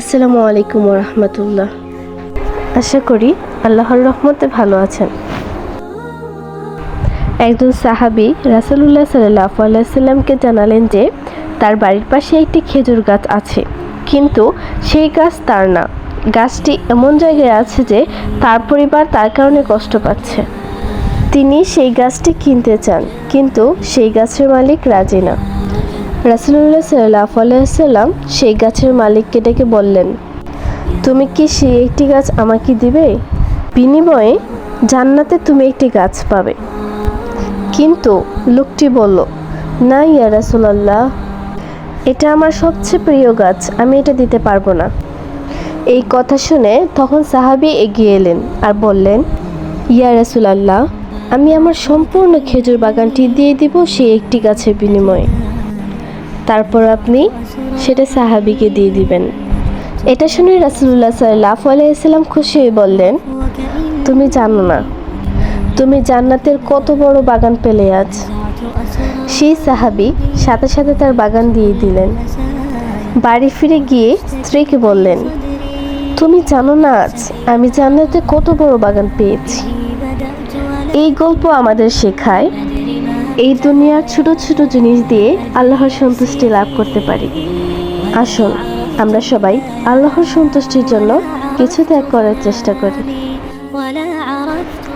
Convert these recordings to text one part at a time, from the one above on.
আসসালামু আলাইকুম রহমতুল্লাহ। আশা করি আল্লাহর রহমতে ভালো আছেন। একজন সাহাবি রাসুলুল্লাহ সাল্লাহ আলাইসাল্লামকে জানালেন যে, তার বাড়ির পাশে একটি খেজুর গাছ আছে, কিন্তু সেই গাছ তার না। গাছটি এমন জায়গায় আছে যে, তার পরিবার তার কারণে কষ্ট পাচ্ছে। তিনি সেই গাছটি কিনতে চান, কিন্তু সেই গাছের মালিক রাজি না। রাসুলুল্লাহ সাল্লাহ আলাইসাল্লাম সেই গাছের মালিককে ডেকে বললেন, তুমি কি সেই একটি গাছ আমাকে দিবে? বিনিময়ে জান্নাতে তুমি একটি গাছ পাবে। কিন্তু লোকটি বলল, না ইয়া রাসুলাল্লাহ, এটা আমার সবচেয়ে প্রিয় গাছ, আমি এটা দিতে পারব না। এই কথা শুনে তখন সাহাবি এগিয়ে এলেন আর বললেন, ইয়া রাসুলাল্লাহ, আমি আমার সম্পূর্ণ খেজুর বাগানটি দিয়ে দিব সেই একটি গাছের বিনিময়ে। তারপর আপনি সেটা সাহাবিকে দিয়ে দিবেন। এটা শুনে রাসুল্লাহ সাল্লাহ আলাইসাল্লাম খুশি হয়ে বললেন, তুমি জানো না, তুমি জান্নাতের কত বড় বাগান পেলে আজ? সেই সাহাবি সাথে সাথে তার বাগান দিয়ে দিলেন। বাড়ি ফিরে গিয়ে স্ত্রীকে বললেন, তুমি জানো না আজ আমি জান্নাতে কত বড় বাগান পেয়েছি? এই গল্প আমাদের শেখায় এই দুনিয়ার ছোট ছোট জিনিস দিয়ে আল্লাহর সন্তুষ্টি লাভ করতে পারি। আসুন, আমরা সবাই আল্লাহর সন্তুষ্টির জন্য কিছু ত্যাগ করার চেষ্টা করি।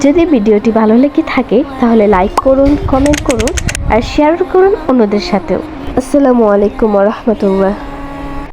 যদি ভিডিওটি ভালো লেগে থাকে, তাহলে লাইক করুন, কমেন্ট করুন আর শেয়ার করুন অন্যদের সাথেও। আসসালামু আলাইকুম রহমতুল্লাহ।